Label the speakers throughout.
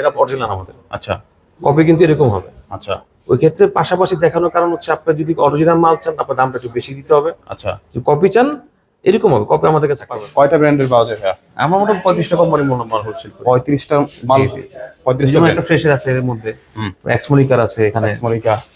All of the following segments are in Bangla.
Speaker 1: এটা অরিজিনাল আমাদের।
Speaker 2: আচ্ছা।
Speaker 1: কপি কিন্তু এরকম হবে।
Speaker 2: আচ্ছা।
Speaker 1: ওই ক্ষেত্রে পাশাপাশি দেখানোর কারণ হচ্ছে আপনার যদি অরিজিনাল মাল চান আপনার দামটা একটু বেশি দিতে হবে।
Speaker 2: আচ্ছা।
Speaker 1: যদি কপি চান এরকম হবে। কপি আমাদের কাছে পাবেন।
Speaker 2: কয়টা ব্র্যান্ডের পাওয়া যায়
Speaker 1: আমরা মোটামুটি পঁয়ত্রিশটা কোম্পানি মাল হোলসেল
Speaker 2: পঁয়ত্রিশটা মাল। পঁয়ত্রিশটা
Speaker 1: একটা ফ্রেশের আছে এর মধ্যে।
Speaker 2: হুম।
Speaker 1: এক্সমনিকার আছে এখানে।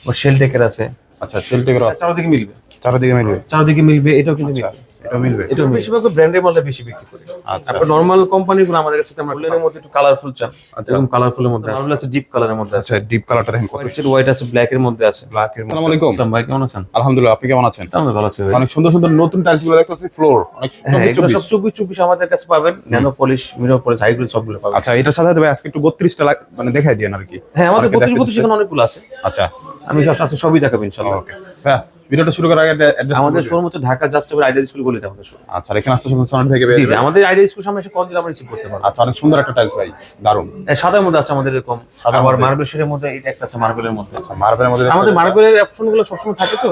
Speaker 1: বা শেলটেকের আছে।
Speaker 2: আচ্ছা সেলটেকের
Speaker 1: চারদিকে মিলবে।
Speaker 2: চারদিকে মিলবে।
Speaker 1: চারদিকে মিলবে এটাও কিন্তু
Speaker 2: আচ্ছা।
Speaker 1: মিলবে।
Speaker 2: এটা মিলবে
Speaker 1: এটা বেশিরভাগ ব্র্যান্ডের মালটা বেশি বিক্রি করি।
Speaker 2: আচ্ছা।
Speaker 1: তারপর নর্মাল কোম্পানিগুলো আমাদের কাছে আমরা ফুলের মধ্যে একটু কালারফুল চান।
Speaker 2: আচ্ছা।
Speaker 1: এরকম কালারফুলের মধ্যে আছে। আছে ডিপ কালারের মধ্যে আছে।
Speaker 2: আচ্ছা ডিপ কালারটা দেখেন কত।
Speaker 1: হোয়াইট আছে ব্ল্যাক এর মধ্যে আছে।
Speaker 2: ব্ল্যাক এর আসসালামু আলাইকুম।
Speaker 1: আসসালাম ভাই কেমন আছেন?
Speaker 2: আলহামদুলিল্লাহ আপনি কেমন আছেন?
Speaker 1: আমরা ভালো আছি ভাই।
Speaker 2: অনেক সুন্দর সুন্দর নতুন টাইলসগুলো দেখতে পাচ্ছি ফ্লোর অনেক
Speaker 1: হ্যাঁ
Speaker 2: চব্বিশ
Speaker 1: সব
Speaker 2: চব্বিশ।
Speaker 1: চব্বিশ চব্বিশ আমাদের কাছে পাবেন। ন্যানো পলিশ মিরো পলিশ হাইগুলো সবগুলো পাবেন।
Speaker 2: আচ্ছা এটার সাথে ভাই আজকে একটু বত্রিশটা মানে দেখাই দিয়েন আর কি।
Speaker 1: হ্যাঁ আমাদের
Speaker 2: অনেকে
Speaker 1: বত্রিশ
Speaker 2: দেখতে
Speaker 1: বত্রিশ এখানে অনেকগুলো আছে।
Speaker 2: আচ্ছা।
Speaker 1: আমি সব সাথে সবই দেখাবো ইনশাল্লাহ।
Speaker 2: ওকে। হ্যাঁ। ভিডিওটা শুরু করার আগে
Speaker 1: আমাদের শোরুম হচ্ছে ঢাকা যাচ্ছে আইডিয়া স্কুল বলে আমাদের শোরুম।
Speaker 2: আচ্ছা এখানে আসতে সময় সোনার থেকে
Speaker 1: জি আমাদের আইডিয়া স্কুল সামনে এসে কল দিলে আমরা রিসিভ করতে পারব।
Speaker 2: আচ্ছা অনেক সুন্দর একটা টাইলস ভাই
Speaker 1: দারুণ সাদার মধ্যে আছে আমাদের এরকম আবার মার্বেল শেডের মধ্যে এটা একটা আছে মার্বেলের মধ্যে।
Speaker 2: আচ্ছা মার্বেলের মধ্যে
Speaker 1: আমাদের মার্বেলের অপশনগুলো সবসময় থাকে তো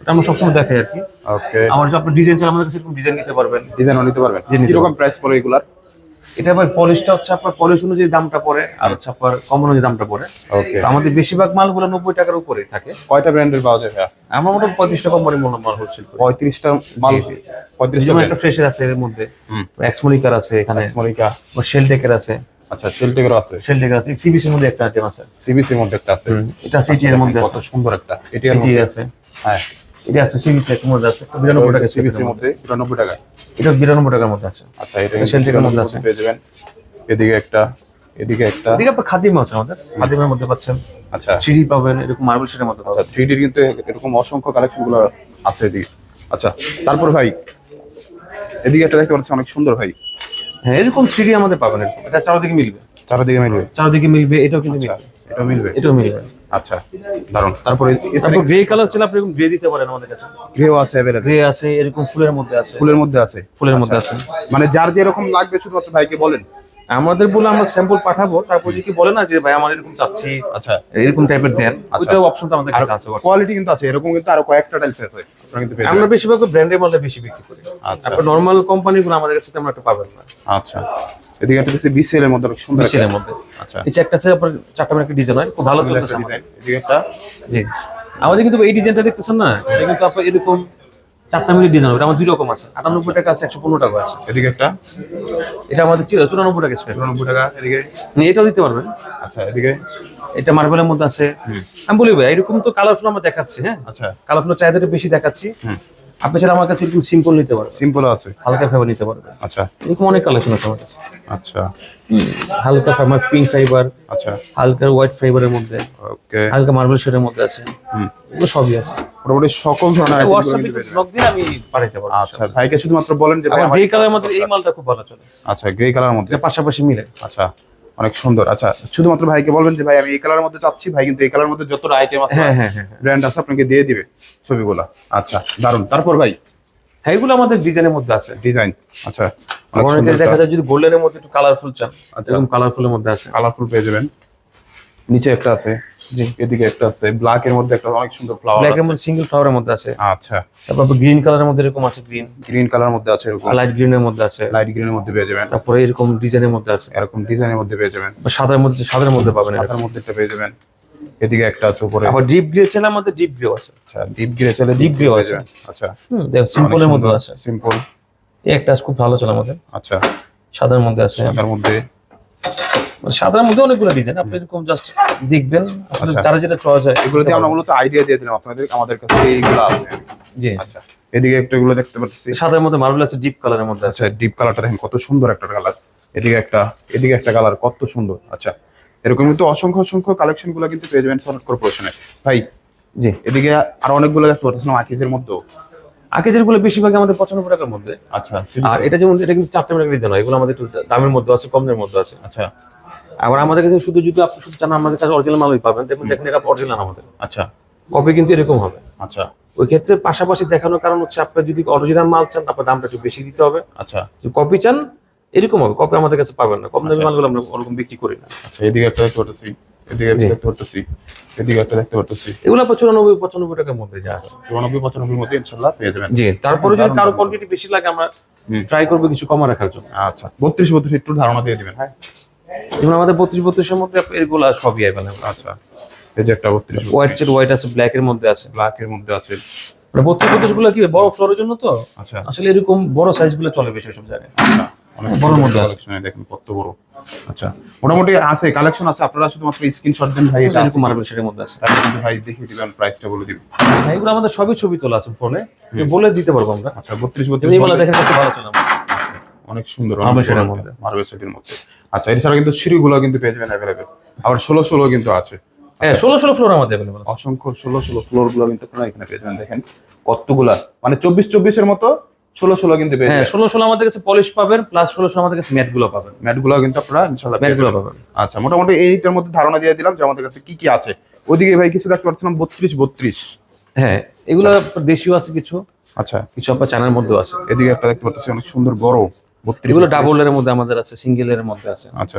Speaker 1: এটা আমরা সবসময় দেখাই আর কি।
Speaker 2: ওকে
Speaker 1: আমার যে আপনার ডিজাইন চাই আমাদের কাছে এরকম ডিজাইন নিতে পারবেন।
Speaker 2: ডিজাইনও নিতে পারবেন।
Speaker 1: জি, নিতে
Speaker 2: কীরকম প্রাইস পড়ে এগুলার?
Speaker 1: এটা ভাই পলিশটা হচ্ছে আপনার পলিশ অনুযায়ী দামটা পড়ে আর হচ্ছে আপনার কম অনুযায়ী দামটা পড়ে।
Speaker 2: ওকে
Speaker 1: আমাদের বেশিরভাগ মালগুলো নব্বই টাকার উপরেই থাকে।
Speaker 2: কয়টা ব্র্যান্ডের পাওয়া যায়
Speaker 1: আমরা মোটামুটি পঁয়ত্রিশটা কোম্পানির মাল মাল হোলসেল
Speaker 2: পঁয়ত্রিশটা মাল। পঁয়ত্রিশটা
Speaker 1: একটা ফ্রেশের আছে এর মধ্যে। এক্সমনিকার আছে এখানে। বা শেলটেকের আছে।
Speaker 2: আচ্ছা সেলটেকেরও আছে।
Speaker 1: শেলটেকের আছে। সিবিসির মধ্যে একটা আইটেম আছে।
Speaker 2: সিবিসির মধ্যে একটা আছে।
Speaker 1: এটা এটি এর মধ্যে
Speaker 2: কত সুন্দর একটা। এটি
Speaker 1: আছে।
Speaker 2: হ্যাঁ।
Speaker 1: এটা আছে সিবিসি এর মধ্যে আছে বিরানব্বই টাকা
Speaker 2: সিবিসির
Speaker 1: সিবিসির মধ্যে
Speaker 2: মধ্যে। বিরানব্বই টাকা।
Speaker 1: এটা বিরানব্বই টাকার মধ্যে আছে।
Speaker 2: আচ্ছা এটা
Speaker 1: এটা Celtic মধ্যে আছে।
Speaker 2: পেয়ে যাবেন। এদিকে একটা এদিকে একটা।
Speaker 1: এদিকে আপনার খাদিম আছে আমাদের খাদিমের মধ্যে পাচ্ছেন।
Speaker 2: আচ্ছা।
Speaker 1: সিঁড়ি পাবেন এরকম মার্বেল শেডের মধ্যে
Speaker 2: আচ্ছা থ্রি ডির কিন্তু এরকম অসংখ্য কালেকশনগুলো আছে এদিকে। আচ্ছা তারপর ভাই এদিকে একটা দেখতে পাচ্ছি অনেক সুন্দর ভাই।
Speaker 1: হ্যাঁ এরকম সিঁড়ি আমাদের পাবেন এরকম। এটা চারদিকে মিলবে।
Speaker 2: চারদিকে মিলবে?
Speaker 1: চারদিকে মিলবে এটাও কিন্তু
Speaker 2: আচ্ছা
Speaker 1: মিলবে।
Speaker 2: এটা মিলবে?
Speaker 1: এটাও মিলবে।
Speaker 2: আচ্ছা দারুণ তারপরে
Speaker 1: তারপর গ্রে কালার ছিল আপনি গ্রে দিতে পারেন আমাদের কাছে।
Speaker 2: গ্রেও আছে অ্যাভেলেবল
Speaker 1: গ্রে আছে এরকম ফুলের মধ্যে আছে।
Speaker 2: ফুলের মধ্যে আছে?
Speaker 1: ফুলের মধ্যে আছে।
Speaker 2: মানে যার যেরকম লাগবে শুধুমাত্র ভাইকে বলেন।
Speaker 1: আমাদের বলে আমরা স্যাম্পল পাঠাবো তারপর যদি বলে না যে ভাই আমার এরকম চাচ্ছি
Speaker 2: আচ্ছা।
Speaker 1: এরকম টাইপের দেন
Speaker 2: আচ্ছা।
Speaker 1: ওইটাও অপশন তো আমাদের কাছে আছে
Speaker 2: কোয়ালিটি কিন্তু আছে এরকম কিন্তু আরও কয়েকটা টাইলস আছে।
Speaker 1: আমরা। বেশিরভাগ ব্র্যান্ডের মালটা বেশি বিক্রি করি।
Speaker 2: আচ্ছা।
Speaker 1: তারপর নর্মাল কোম্পানিগুলো আমাদের কাছে তেমন একটা পাবেন না।
Speaker 2: আচ্ছা। এদিকে একটা দিচ্ছে বিসিএল এর মধ্যে সুন্দর
Speaker 1: বিসিএল এর মধ্যে
Speaker 2: আচ্ছা।
Speaker 1: এই একটা আছে আপনার চারটা মানে একটা ডিজাইন হয় খুব ভালো চলতেছে আমাদের।
Speaker 2: এদিকে একটা।
Speaker 1: জি। আমাদের কিন্তু এই ডিজাইনটা দেখতেছেন না? এটা কিন্তু আপনার এরকম চারটা মিনিট ডিজাইন হবে। আমার দুই রকম আছে। আটানব্বই টাকা আছে একশো পনেরো টাকা আছে।
Speaker 2: এদিকে একটা।
Speaker 1: এটা আমাদের চুরা- চুরানব্বই টাকা
Speaker 2: চুরানব্বই টাকা এদিকে।
Speaker 1: এটাও দিতে পারবেন।
Speaker 2: আচ্ছা এদিকে।
Speaker 1: এটা মার্বেলের মধ্যে আছে। আমি বলি ভাই এরকম তো কালারফুল আমরা দেখাচ্ছি হ্যাঁ?
Speaker 2: আচ্ছা।
Speaker 1: কালারফুল চাহিদাটা বেশি দেখাচ্ছি। আপনি ছাড়া আমার কাছে এরকম সিম্পল নিতে পারবেন।
Speaker 2: সিম্পল আছে।
Speaker 1: হালকা ফাইবার নিতে পারবেন।
Speaker 2: আচ্ছা।
Speaker 1: এরকম অনেক কালেকশন আছে আমার কাছে।
Speaker 2: আচ্ছা।
Speaker 1: হালকা ফাইবার পিঙ্ক ফাইবার
Speaker 2: আচ্ছা।
Speaker 1: হালকা হোয়াইট ফাইবারের মধ্যে
Speaker 2: ওকে।
Speaker 1: হালকা মার্বেল শেডের মধ্যে আছে।
Speaker 2: হুম।
Speaker 1: এগুলো সবই আছে।
Speaker 2: মোটামুটি সকল ধরনের
Speaker 1: হোয়াটসঅ্যাপে দিলে আমি পাঠাইতে পারব
Speaker 2: আচ্ছা ভাইকে শুধুমাত্র বলেন যে ভাই
Speaker 1: গ্রে কালারের মধ্যে এই মালটা খুব ভালো চলে।
Speaker 2: আচ্ছা গ্রে কালার মধ্যে।
Speaker 1: পাশাপাশি মিলে।
Speaker 2: আচ্ছা। অনেক সুন্দর। আচ্ছা শুধুমাত্র ভাইকে বলবেন যে ভাই আমি এই কালারের মধ্যে চাচ্ছি। ভাই কিন্তু এই কালার মধ্যে যতটা আইটেম আছে
Speaker 1: হ্যাঁ হ্যাঁ হ্যাঁ হ্যাঁ।
Speaker 2: ব্র্যান্ড আছে আপনাকে দিয়ে দিবে ছবিগুলো। আচ্ছা দারুণ তারপর ভাই?
Speaker 1: এইগুলো এগুলো আমাদের ডিজাইনের মধ্যে আছে।
Speaker 2: ডিজাইন আচ্ছা। অনেকে
Speaker 1: দেখা যায় যদি গোল্ডেনের মধ্যে একটু কালারফুল চান
Speaker 2: আচ্ছা।
Speaker 1: এরকম কালারফুলের মধ্যে আছে।
Speaker 2: কালারফুল পেয়ে যাবেন। নিচে একটা আছে
Speaker 1: জি।
Speaker 2: এদিকে একটা আছে ব্ল্যাক এর মধ্যে একটা অনেক সুন্দর ফ্লাওয়ার
Speaker 1: ব্ল্যাক এর মধ্যে সিঙ্গেল ফ্লাওয়ারের মধ্যে আছে।
Speaker 2: আচ্ছা।
Speaker 1: তারপর গ্রিন কালারের মধ্যে এরকম আছে গ্রিন
Speaker 2: গ্রিন কালার মধ্যে আছে এরকম।
Speaker 1: লাইট গ্রিনের মধ্যে আছে।
Speaker 2: লাইট গ্রিনের মধ্যে পেয়ে যাবেন।
Speaker 1: তারপরে এরকম ডিজাইনের মধ্যে আছে।
Speaker 2: এরকম ডিজাইনের মধ্যে পেয়ে যাবেন।
Speaker 1: বা সাদার মধ্যে সাদার মধ্যে পাবেন।
Speaker 2: সাদার মধ্যে একটা পেয়ে যাবেন। এদিকে একটা আছে উপরে।
Speaker 1: আবার ডিপ গ্রে চাইলে আমাদের ডিপ গ্রে আছে।
Speaker 2: আচ্ছা ডিপ গ্রে চলে
Speaker 1: ডিপ
Speaker 2: পেয়ে
Speaker 1: আছে।
Speaker 2: আচ্ছা।
Speaker 1: হুম দেখো সিম্পলের মধ্যে আছে।
Speaker 2: সিম্পল
Speaker 1: এই একটা খুব ভালো চলে আমাদের।
Speaker 2: আচ্ছা।
Speaker 1: সাদার মধ্যে আছে।
Speaker 2: সাদার মধ্যে
Speaker 1: সাদার মধ্যে অনেকগুলো ডিজাইন আপনি এরকম জাস্ট দেখবেন। আসলে
Speaker 2: আচ্ছা।
Speaker 1: যারা যেটা চয়েস হয়
Speaker 2: আমরা মূলত আইডিয়া দিয়ে দিলাম আপনাদের আমাদের কাছে এইগুলো আছে।
Speaker 1: জি।
Speaker 2: আচ্ছা এদিকে একটা এগুলো দেখতে পাচ্ছি।
Speaker 1: সাদার মধ্যে মার্বেল আছে ডিপ কালারের মধ্যে আছে।
Speaker 2: আচ্ছা ডিপ কালারটা দেখেন কত সুন্দর একটা কালার এদিকে একটা এদিকে একটা কালার কত সুন্দর। আচ্ছা এরকম কিন্তু অসংখ্য অসংখ্য কালেকশনগুলো কিন্তু পেয়ে যাবেন সনট কর্পোরেশনে ভাই
Speaker 1: জি।
Speaker 2: এদিকে আরও অনেকগুলো দেখতে পাচ্ছিলাম আকিজের মধ্যেও।
Speaker 1: আকেজেরগুলো বেশিরভাগ আমাদের পঁচানব্বই টাকার মধ্যে।
Speaker 2: আচ্ছা
Speaker 1: আর এটা যেমন এটা কিন্তু চারটে ডিজাইন হয়। এগুলো আমাদের একটু দামের মধ্যে আছে কমের মধ্যে আছে।
Speaker 2: আচ্ছা।
Speaker 1: আবার আমাদের কাছে শুধু যদি আপনি শুধু চান আমাদের কাছে অরিজিনাল মালই পাবেন দেখুন দেখেন এটা অরিজিনাল আমাদের।
Speaker 2: আচ্ছা।
Speaker 1: কপি কিন্তু এরকম হবে।
Speaker 2: আচ্ছা।
Speaker 1: ওই ক্ষেত্রে পাশাপাশি দেখানোর কারণ হচ্ছে আপনার যদি অরিজিনাল মাল চান আপনার দামটা একটু বেশি দিতে হবে।
Speaker 2: আচ্ছা।
Speaker 1: যদি কপি চান এরকম হবে। কপি আমাদের কাছে পাবেন না। কম দামি
Speaker 2: আচ্ছা।
Speaker 1: মালগুলো আমরা ওরকম বিক্রি করি না।
Speaker 2: আচ্ছা এদিকে একটা দেখতে পাচ্ছি এদিকে একটা
Speaker 1: জি।
Speaker 2: দেখতে পাচ্ছি এদিকে একটা দেখতে পাচ্ছি
Speaker 1: এগুলো আপনার চুরানব্বই পঁচানব্বই টাকার মধ্যে যা আছে।
Speaker 2: চুরানব্বই পঁচানব্বই মধ্যে ইনশাল্লাহ পেয়ে যাবেন।
Speaker 1: জি তারপরে যদি
Speaker 2: কারও।
Speaker 1: কোয়ান্টিটি বেশি লাগে আমরা ট্রাই করব কিছু কমা রাখার জন্য।
Speaker 2: আচ্ছা বত্রিশ বত্রিশ একটু ধারণা দিয়ে দিবেন হ্যাঁ?
Speaker 1: যেমন আমাদের বত্রিশ বত্রিশের মধ্যে এগুলো সবই অ্যাভেলেবল
Speaker 2: আচ্ছা। এই যে একটা বত্রিশ
Speaker 1: হোয়াইট হোয়াইট আছে ব্ল্যাক এর মধ্যে আছে।
Speaker 2: ব্ল্যাক এর মধ্যে আছে।
Speaker 1: মানে বত্রিশ বত্রিশগুলো কি বড় ফ্লোরের জন্য তো?
Speaker 2: আচ্ছা।
Speaker 1: আসলে এরকম বড় সাইজগুলো চলে বেশি সব জায়গায়।
Speaker 2: আচ্ছা, অনেক
Speaker 1: বড়
Speaker 2: সুন্দর
Speaker 1: মধ্যে আছে।
Speaker 2: দেখেন কত বড়। আচ্ছা মোটামুটি আছে কালেকশন আছে। আপনারা শুধুমাত্র স্ক্রিনশট দেন ভাই এটা
Speaker 1: এরকম মার্বেল শেডের মধ্যে আছে।
Speaker 2: তারপর কিন্তু ভাই দেখিয়ে দিবেন প্রাইসটা বলে দিবেন।
Speaker 1: এগুলো আমাদের সবই ছবি তোলা আছে ফোনে বলে দিতে পারব আমরা।
Speaker 2: আচ্ছা
Speaker 1: দেখেন কত ভালো চলে
Speaker 2: অনেক সুন্দর
Speaker 1: মধ্যে।
Speaker 2: মার্বেল মধ্যে। আচ্ছা এছাড়া কিন্তু সিঁড়িগুলো কিন্তু পেয়ে যাবেন অ্যাভেলেবেল আবার ষোলো ষোলো কিন্তু আছে।
Speaker 1: হ্যাঁ ষোলো ষোলো ফ্লোর আমাদের অ্যাভেলেবল আছে।
Speaker 2: অসংখ্য ষোলো ষোলো ফ্লোরগুলো কিন্তু আপনারা এখানে পেয়ে যাবেন দেখেন কতগুলা। মানে চব্বিশ চব্বিশের মতো ষোলো ষোলো কিন্তু পেয়ে
Speaker 1: হ্যাঁ ষোলো ষোলো আমাদের কাছে পলিশ পাবেন প্লাস ষোলো ষোলো আমাদের কাছে ম্যাটগুলো পাবেন।
Speaker 2: ম্যাটগুলো কিন্তু আপনারা ইনশাল্লাহ ম্যাটগুলো
Speaker 1: পাবেন।
Speaker 2: আচ্ছা মোটামুটি এইটার মধ্যে ধারণা দিয়ে দিলাম যে আমাদের কাছে কি কি আছে। ওদিকে ভাই কিছু দেখতে পাচ্ছিলাম বত্রিশ বত্রিশ।
Speaker 1: হ্যাঁ এগুলো দেশীয় আছে কিছু।
Speaker 2: আচ্ছা।
Speaker 1: কিছু আপনার চায়নার মধ্যেও আছে।
Speaker 2: এদিকে একটা দেখতে পাচ্ছি অনেক সুন্দর বড়।
Speaker 1: এগুলো ডাবল এর মধ্যে আমাদের আছে সিঙ্গেল এর মধ্যে আছে।
Speaker 2: আচ্ছা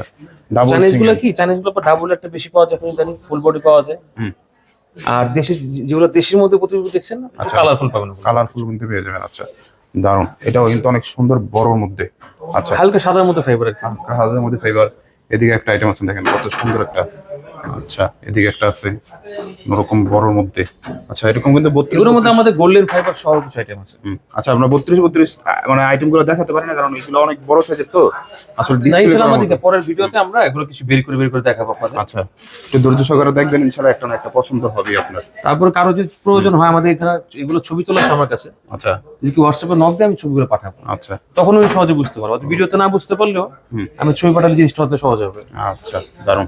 Speaker 2: ডাবল
Speaker 1: চাইনিজগুলো কি? চাইনিজগুলো ডাবল একটা বেশি পাওয়া যায় এখন ফুল বডি পাওয়া যায়।
Speaker 2: হুম।
Speaker 1: আর দেশি যেগুলো দেশের মধ্যে প্রতিযোগী দেখছেন
Speaker 2: আচ্ছা।
Speaker 1: কালারফুল পাবেন
Speaker 2: কালারফুল কিন্তু পেয়ে যাবেন আচ্ছা। দারুণ এটাও কিন্তু অনেক সুন্দর বড়র মধ্যে। আচ্ছা।
Speaker 1: হালকা সাদার মধ্যে ফেভারিট
Speaker 2: হাজারের মধ্যে ফাইবার এদিকে একটা আইটেম আছে দেখেন কত সুন্দর একটা আচ্ছা এদিকে একটা আছে ওরকম বড়র মধ্যে। আচ্ছা এরকম কিন্তু বত্রিশ
Speaker 1: এগুলোর মধ্যে আমাদের গোল্ডেন ফাইবার সহ কিছু আইটেম আছে।
Speaker 2: আচ্ছা আমরা বত্রিশ বত্রিশ মানে আইটেমগুলো দেখাতে পারি না কারণ এগুলো অনেক বড় সাইজের তো। আসলে ডিসপ্লে
Speaker 1: পরের ভিডিওতে আমরা এগুলো কিছু বের করে বের করে দেখাবো আপনাদের।
Speaker 2: আচ্ছা একটু ধৈর্য সহকারে দেখবেন ইনশাল্লাহ একটা না একটা পছন্দ হবে আপনার।
Speaker 1: তারপর কারও যদি প্রয়োজন হয় আমাদের এখানে এগুলো ছবি তোলা আছে আমার কাছে।
Speaker 2: আচ্ছা।
Speaker 1: যদি কি হোয়াটসঅ্যাপে নক দিয়ে আমি ছবিগুলো পাঠাবো।
Speaker 2: আচ্ছা।
Speaker 1: তখন উনি সহজে বুঝতে পারব। ভিডিওতে না বুঝতে পারলেও। আমি ছবি পাঠালে জিনিসটা হতে সহজ হবে।
Speaker 2: আচ্ছা দারুণ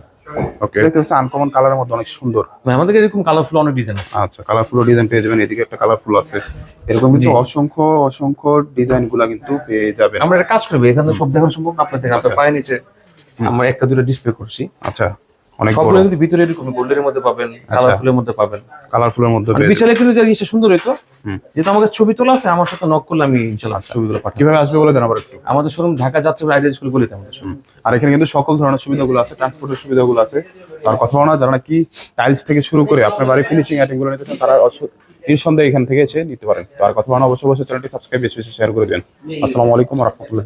Speaker 2: ওকে দেখতে হচ্ছে আনকমন কালারের মধ্যে অনেক সুন্দর।
Speaker 1: আমাদের এরকম কালারফুল অনেক ডিজাইন আছে।
Speaker 2: আচ্ছা কালারফুল ডিজাইন পেয়ে যাবেন এদিকে একটা কালারফুল আছে। এরকম
Speaker 1: কিছু
Speaker 2: অসংখ্য অসংখ্য ডিজাইনগুলা কিন্তু পেয়ে যাবেন।
Speaker 1: আমরা একটা কাজ করব এখানে সব দেখানো সম্ভব না আপনার দেখেন আপনার
Speaker 2: আচ্ছা।
Speaker 1: পায়ে নিচে আমরা একটা দুটো ডিসপ্লে করছি।
Speaker 2: আচ্ছা। অনেক
Speaker 1: সবগুলো কিন্তু ভিতরে এরকম গোল্ডের মধ্যে পাবেন কালারফুলের মধ্যে পাবেন।
Speaker 2: কালারফুলের মধ্যে
Speaker 1: মানে
Speaker 2: পেয়ে যাবেন।
Speaker 1: বিশালে কিন্তু জিনিসটা সুন্দর হইতো। যেহেতু আমাকে ছবি তোলা আছে আমার সাথে নক করলে আমি ইনশাল্লাহ ছবিগুলো পাঠাবো।
Speaker 2: কীভাবে আসবে বলে দেন আবার একটু?
Speaker 1: আমাদের শোরুম ঢাকা যাচ্ছে আইডিয়া স্কুল বলিতে আমাদের showroom।
Speaker 2: আর এখানে কিন্তু সকল ধরনের সুবিধাগুলো আছে ট্রান্সপোর্টের সুবিধাগুলো আছে। তার কথা না যারা কি টাইলস থেকে শুরু করে আপনার বাড়ি ফিনিশিংগুলো নিতে চান তারা নিঃসন্দেহে এখান থেকে এসে নিতে পারেন। তো আর কথা না অবশ্যই অবশ্যই চ্যানেলটি সাবস্ক্রাইব বেশি বেশি শেয়ার করে দেন। আসসালামু আলাইকুম রহমতুল্লাহ।